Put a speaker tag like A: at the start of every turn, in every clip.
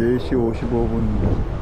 A: 4시 55분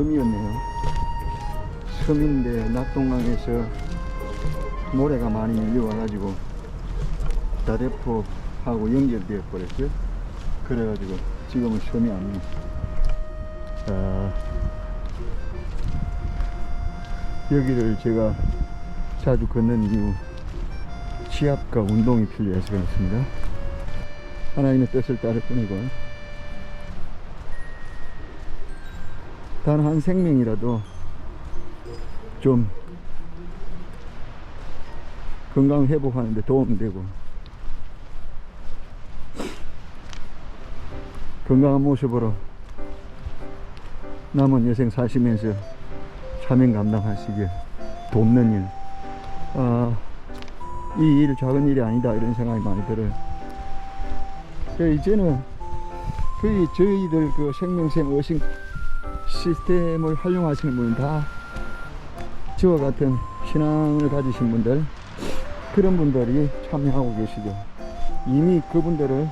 A: 섬이었네요. 섬인데 낙동강에서 모래가 많이 밀려와가지고 다대포하고 연결되어 버렸어요. 그래가지고 지금은 섬이 아닙니다. 자, 여기를 제가 자주 걷는 이유 지압과 운동이 필요해서 그렇습니다. 하나님의 뜻을 따를 뿐이고 단 한 생명이라도 좀 건강 회복하는데 도움되고 건강한 모습으로 남은 여생 사시면서 사명 감당하시길 돕는 일. 아, 이 일 작은 일이 아니다 이런 생각이 많이 들어요. 그 이제는 거의 저희들 그 생명샘 어싱 시스템을 활용하시는 분은 다 저와 같은 신앙을 가지신 분들 그런 분들이 참여하고 계시죠. 이미 그분들을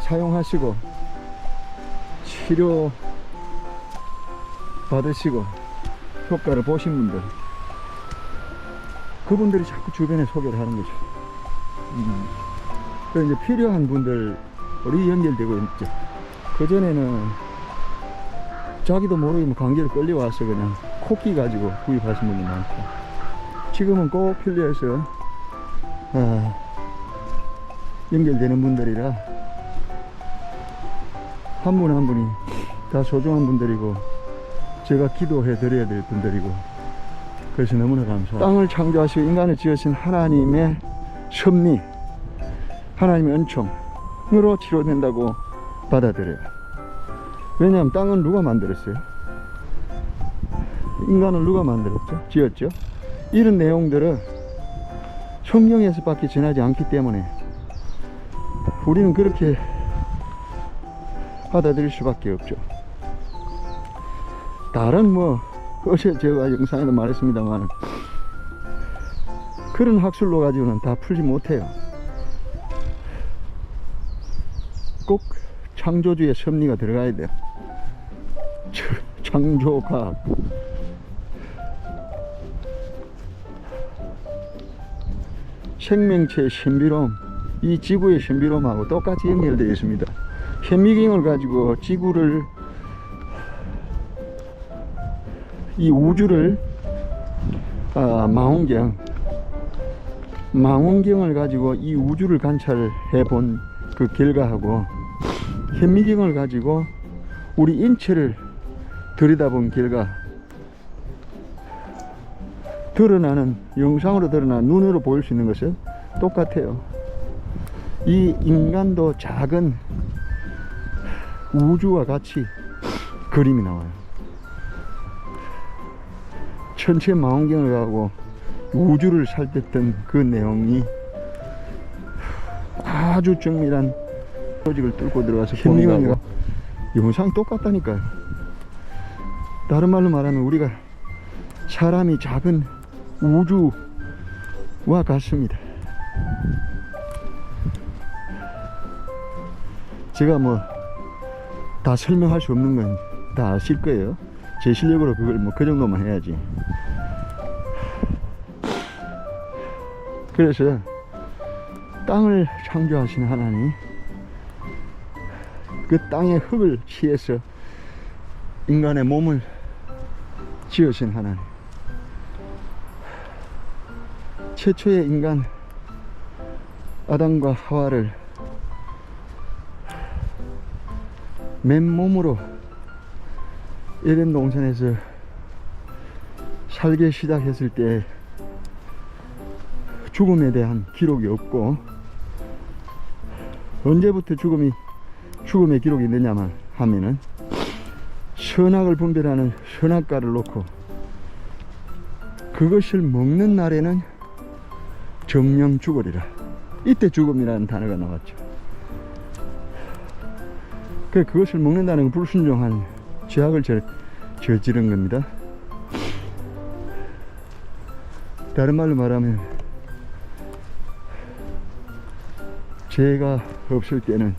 A: 사용하시고 치료 받으시고 효과를 보신 분들 그분들이 자꾸 주변에 소개를 하는 거죠. 음. 그 이제 필요한 분들이 연결되고 있죠. 그전에는 자기도 모르게 뭐 관계를 끌려와서 그냥 코끼 가지고 구입하신 분이 많고 지금은 꼭 필요해서 아, 연결되는 분들이라 한분한 분이 다 소중한 분들이고 제가 기도해 드려야 될 분들이고 그래서 너무나 감사합니다. 땅을 창조하시고 인간을 지으신 하나님의 섭리 하나님의 은총으로 치료된다고 받아들여요. 왜냐하면 땅은 누가 만들었어요? 인간을 누가 만들었죠? 지었죠? 이런 내용들은 성경에서 밖에 전하지 않기 때문에 우리는 그렇게 받아들일 수밖에 없죠. 다른 뭐 어제 제가 영상에도 말했습니다만 그런 학술로 가지고는 다 풀지 못해요. 창조주의 섭리가 들어가야 돼요. 차- 창조과학. 생명체의 신비로움, 이 지구의 신비로움하고 똑같이 연결되어 있습니다. 현미경을 가지고 지구를, 이 우주를, 아, 망원경, 망원경을 가지고 이 우주를 관찰해 본 그 결과하고 현미경을 가지고 우리 인체를 들여다본 결과 드러나는 영상으로 드러나는 눈으로 보일 수 있는 것은 똑같아요. 이 인간도 작은 우주와 같이 그림이 나와요. 천체 망원경을 가고 우주를 살폈던 그 내용이 아주 정밀한 조직을 뚫고 들어가서 현미경이가 영상 똑같다니까요. 다른 말로 말하면 우리가 사람이 작은 우주와 같습니다. 제가 뭐 다 설명할 수 없는 건 다 아실 거예요. 제 실력으로 그걸 뭐 그 정도만 해야지. 그래서 땅을 창조하신 하나님, 그 땅의 흙을 취해서 인간의 몸을 지으신 하나님. 최초의 인간 아담과 하와를 맨몸으로 에덴 동산에서 살기 시작했을 때 죽음에 대한 기록이 없고 언제부터 죽음이 죽음의 기록이 있느냐만 하면은 선악을 분별하는 선악과를 놓고 그것을 먹는 날에는 정령 죽으리라. 이때 죽음이라는 단어가 나왔죠. 그 그것을 먹는다는 건 불순종한 죄악을 저, 저지른 겁니다. 다른 말로 말하면 죄가 없을 때는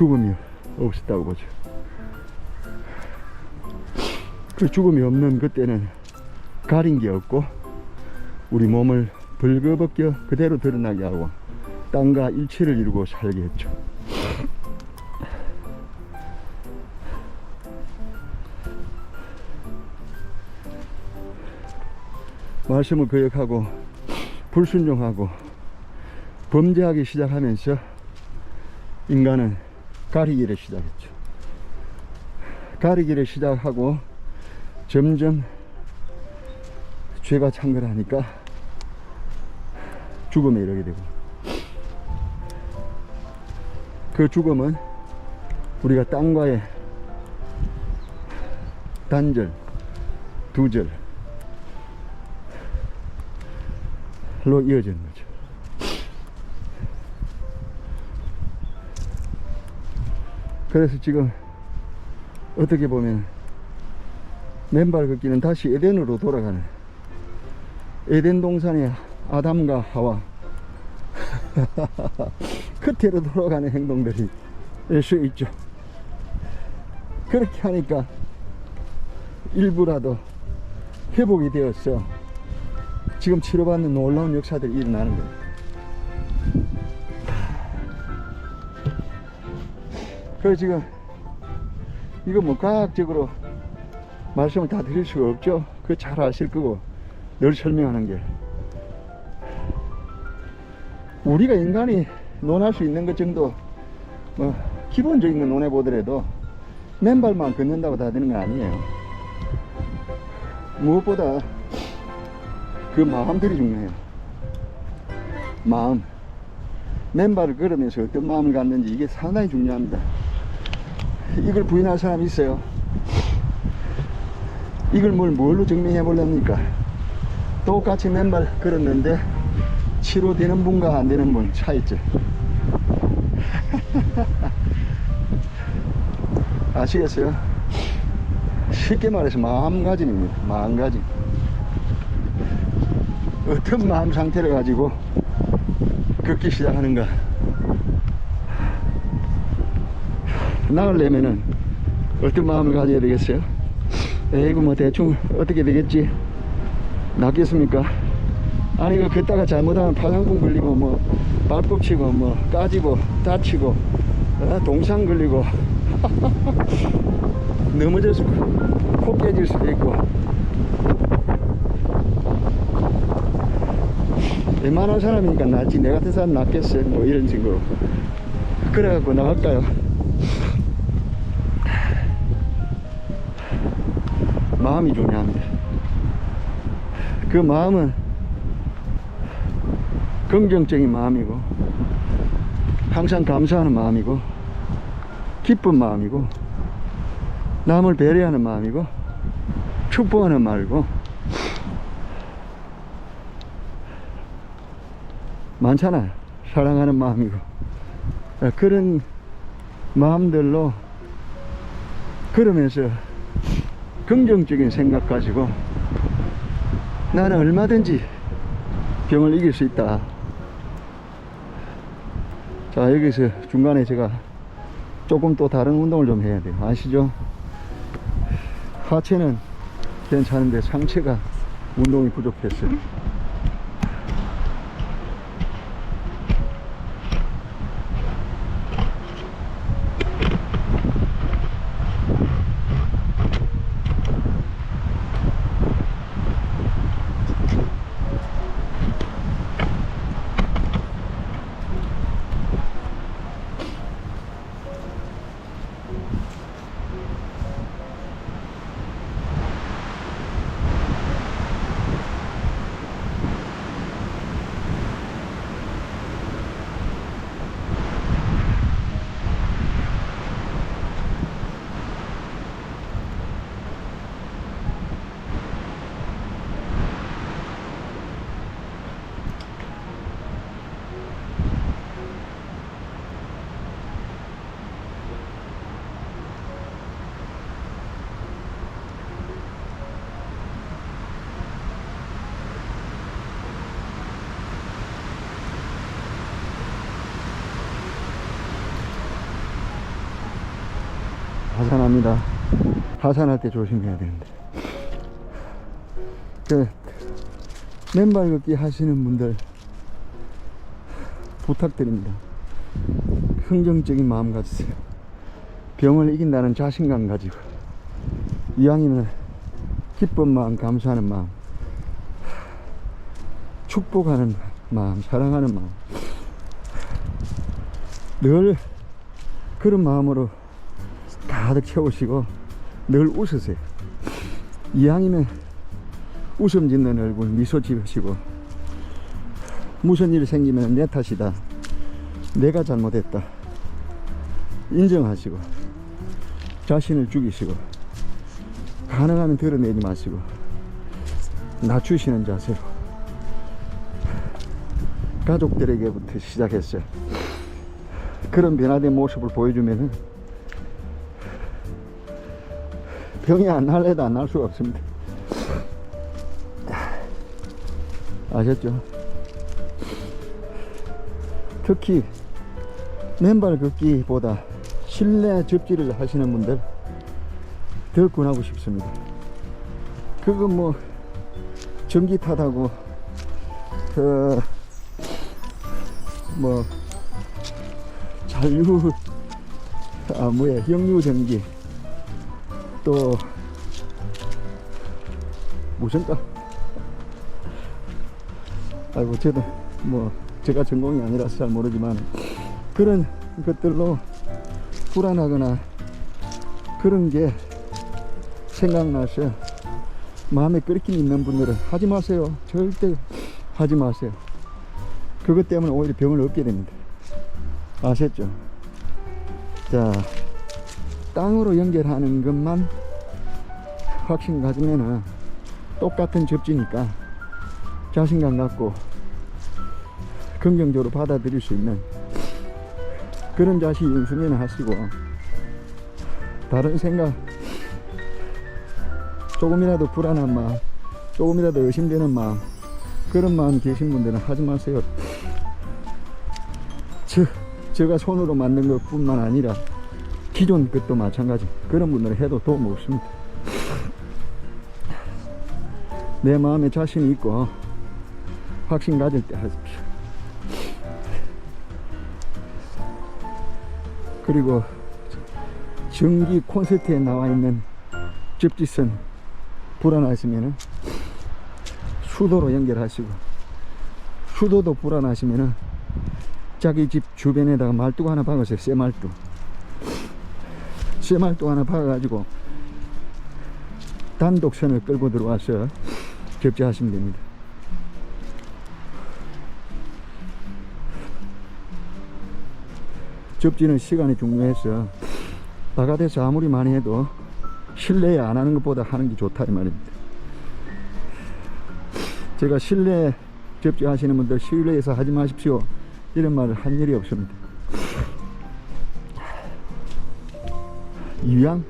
A: 죽음이 없었다고 보죠. 그 죽음이 없는 그때는 가린 게 없고 우리 몸을 벌거벗겨 그대로 드러나게 하고 땅과 일체를 이루고 살게 했죠. 말씀을 거역하고 불순종하고 범죄하기 시작하면서 인간은 가리기를 시작했죠. 가리기를 시작하고 점점 죄가 창궐하니까 죽음에 이르게 되고 그 죽음은 우리가 땅과의 단절, 두절, 로 이어지는 거죠. 그래서 지금 어떻게 보면 맨발 걷기는 다시 에덴으로 돌아가는 에덴 동산의 아담과 하와 끝으로 돌아가는 행동들이 수 있죠. 그렇게 하니까 일부라도 회복이 되었어. 지금 치료받는 놀라운 역사들이 일어나는 거예요. 그래서 지금 이거 뭐 과학적으로 말씀을 다 드릴 수가 없죠. 그 잘 아실 거고 늘 설명하는 게 우리가 인간이 논할 수 있는 것 정도 뭐 기본적인 거 논해 보더라도 맨발만 걷는다고 다 되는 거 아니에요. 무엇보다 그 마음들이 중요해요. 마음. 맨발을 걸으면서 어떤 마음을 갖는지 이게 상당히 중요합니다. 이걸 부인할 사람이 있어요. 이걸 뭘 뭘로 증명해 보렵니까? 똑같이 맨발 걸었는데 치료되는 분과 안 되는 분 차이죠. 아시겠어요? 쉽게 말해서 마음가짐입니다. 마음가짐. 어떤 마음 상태를 가지고 걷기 시작하는가. 나으려면은 어떤 마음을 가져야 되겠어요? 에이구 뭐 대충 어떻게 되겠지? 낫겠습니까? 아니 그 걷다가 잘못하면 파상풍 걸리고 뭐 발톱 치고 뭐 까지고 다치고 어, 동상 걸리고 넘어져서 코 깨질 수도 있고 웬만한 사람이니까 낫지 내 같은 사람 낫겠어요 뭐 이런 식으로 그래갖고 나갈까요 마음이 중요합니다 그 마음은 긍정적인 마음이고 항상 감사하는 마음이고 기쁜 마음이고 남을 배려하는 마음이고 축복하는 말고 많잖아요 사랑하는 마음이고. 아, 그런 마음들로 그러면서 긍정적인 생각 가지고 나는 얼마든지 병을 이길 수 있다 자 여기서 중간에 제가 조금 또 다른 운동을 좀 해야 돼요. 아시죠? 하체는 괜찮은데 상체가 운동이 부족했어요. 하산합니다. 하산할 때 조심해야 되는데. 그, 맨발 걷기 하시는 분들 부탁드립니다. 긍정적인 마음 가지세요. 병을 이긴다는 자신감 가지고. 이왕이면 기쁜 마음, 감사하는 마음, 축복하는 마음, 사랑하는 마음. 늘 그런 마음으로 가득 채우시고 늘 웃으세요. 이왕이면 웃음 짓는 얼굴 미소 지으시고 무슨 일 생기면 내 탓이다. 내가 잘못했다. 인정하시고 자신을 죽이시고 가능하면 드러내지 마시고 낮추시는 자세로 가족들에게부터 시작했어요. 그런 변화된 모습을 보여주면은 병이 안 날래도 안 날 수가 없습니다. 아셨죠? 특히 맨발 걷기보다 실내 접지를 하시는 분들 더 권하고 싶습니다. 그건 뭐 전기 탓하고 그뭐 잔류 아 뭐야 형류 전기 또 무슨가? 아이고 저도 뭐 제가 전공이 아니라서 잘 모르지만 그런 것들로 불안하거나 그런 게 생각나서 마음에 끓긴 있는 분들은 하지 마세요. 절대 하지 마세요. 그것 때문에 오히려 병을 얻게 됩니다. 아셨죠? 자 땅으로 연결하는 것만 확신 가지면은 똑같은 접지니까 자신감 갖고 긍정적으로 받아들일 수 있는 그런 자식 연습이나 하시고 다른 생각 조금이라도 불안한 마음 조금이라도 의심되는 마음 그런 마음 계신 분들은 하지 마세요. 저, 제가 손으로 만든 것 뿐만 아니라 기존 것도 마찬가지. 그런 분들은 해도 도움 없습니다. 내 마음에 자신이 있고 확신 가질 때 하십시오. 그리고 전기 콘서트에 나와 있는 접지선 불안하시면은 수도로 연결하시고 수도도 불안하시면은 자기 집 주변에다가 말뚝 하나 박으세요. 쇠말뚝 쇠말뚝 하나 박아가지고 단독선을 끌고 들어와서 접지하시면 됩니다. 접지는 시간이 중요해서 바깥에서 아무리 많이 해도 실내에 안 하는 것보다 하는 게 좋다 이 말입니다. 제가 실내 접지 하시는 분들 실내에서 하지 마십시오. 이런 말을 한 일이 없습니다 이왕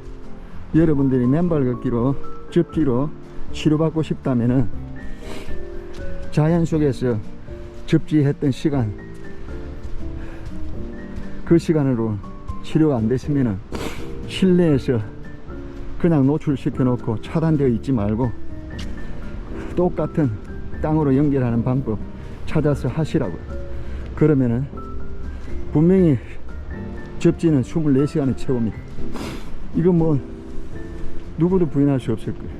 A: 여러분들이 맨발 걷기로 접지로 치료받고 싶다면은 자연 속에서 접지했던 시간 그 시간으로 치료가 안 됐으면은 실내에서 그냥 노출시켜 놓고 차단되어 있지 말고 똑같은 땅으로 연결하는 방법 찾아서 하시라고요. 그러면은 분명히 접지는 24시간이 최고입니다. 이거 뭐 누구도 부인할 수 없을 거예요.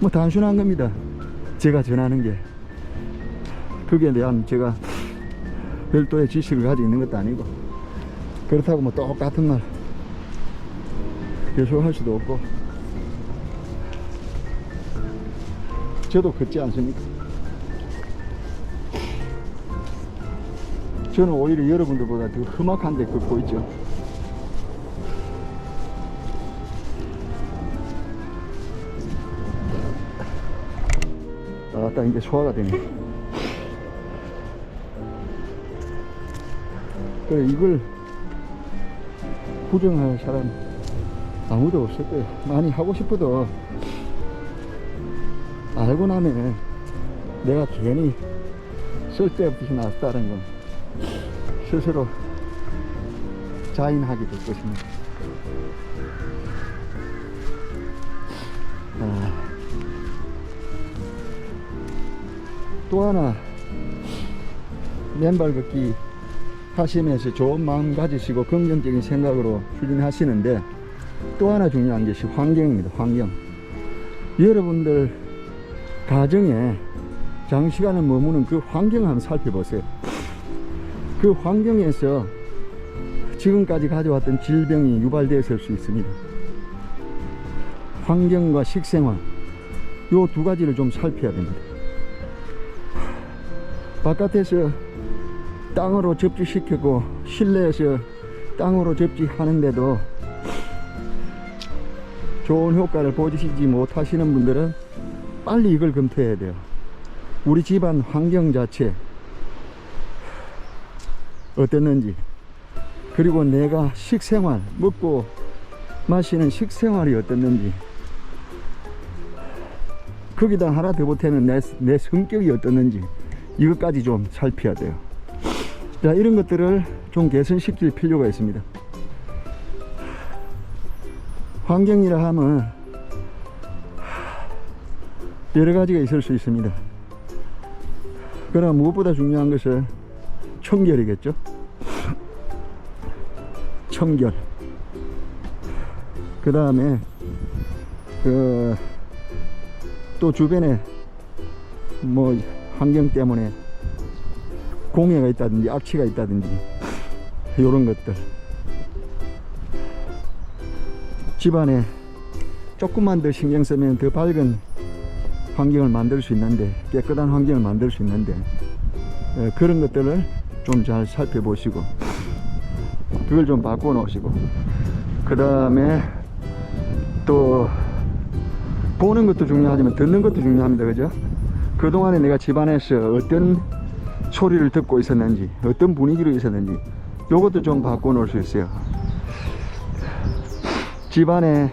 A: 뭐 단순한 겁니다. 제가 전하는 게 그게 대한 제가 별도의 지식을 가지고 있는 것도 아니고 그렇다고 뭐 똑같은 말 계속 할 수도 없고 저도 걷지 않습니까? 저는 오히려 여러분들보다 더 험악한 데 걷고 있죠. 아, 딱 이제 소화가 되네. 그래, 이걸 부정할 사람 아무도 없을 거예요. 많이 하고 싶어도 알고 나면 내가 괜히 쓸데없이 나왔다는 건 스스로 자인하게 될 것입니다. 아, 또 하나 맨발 걷기 하시면서 좋은 마음 가지시고 긍정적인 생각으로 추진하시는데 또 하나 중요한 것이 환경입니다. 환경. 여러분들 가정에 장시간을 머무는 그 환경을 한번 살펴보세요. 그 환경에서 지금까지 가져왔던 질병이 유발되었을 수 있습니다. 환경과 식생활, 요 두 가지를 좀 살펴야 됩니다. 바깥에서 땅으로 접지시키고 실내에서 땅으로 접지하는데도 좋은 효과를 보시지 못하시는 분들은 빨리 이걸 검토해야 돼요. 우리 집안 환경 자체 어땠는지 그리고 내가 식생활 먹고 마시는 식생활이 어땠는지 거기다 하나 더 보태는 내, 내 성격이 어떻는지 이것까지 좀 살펴야 돼요. 자, 이런 것들을 좀 개선시킬 필요가 있습니다. 환경이라 하면 여러 가지가 있을 수 있습니다. 그러나 무엇보다 중요한 것은 청결이겠죠. 청결. 그 다음에 그 또 주변에 뭐 환경 때문에 공해가 있다든지 악취가 있다든지 이런 것들 집안에 조금만 더 신경 쓰면 더 밝은 환경을 만들 수 있는데 깨끗한 환경을 만들 수 있는데 에, 그런 것들을 좀 잘 살펴보시고 그걸 좀 바꿔 놓으시고 그 다음에 또 보는 것도 중요하지만 듣는 것도 중요합니다. 그죠? 그동안에 내가 집안에서 어떤 소리를 듣고 있었는지 어떤 분위기로 있었는지 요것도 좀 바꿔 놓을 수 있어요. 집안에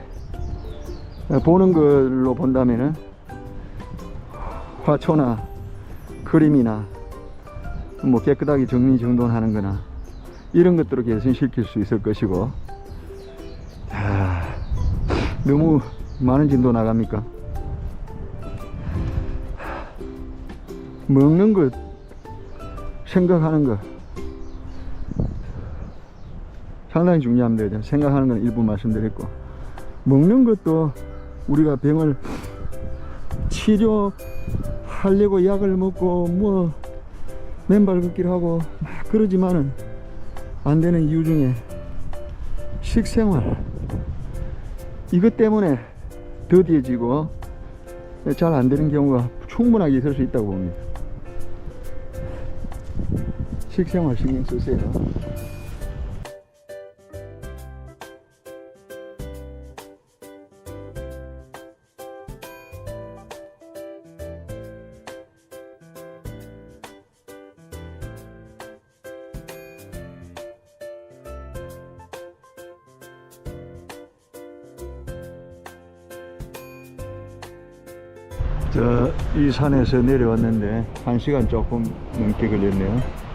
A: 보는 걸로 본다면은 화초나 그림이나 뭐 깨끗하게 정리정돈하는 거나 이런 것들을 개선시킬 수 있을 것이고 아, 너무 많은 진도 나갑니까? 먹는 것 생각하는 것 상당히 중요합니다. 생각하는 건 일부 말씀드렸고 먹는 것도 우리가 병을 치료하려고 약을 먹고 뭐 맨발 걷기를 하고 막 그러지만은 안 되는 이유 중에 식생활 이것 때문에 더디해지고 잘 안 되는 경우가 충분하게 있을 수 있다고 봅니다. 식생활 신경 쓰세요. 산에서 내려왔는데 한 시간 조금 넘게 걸렸네요.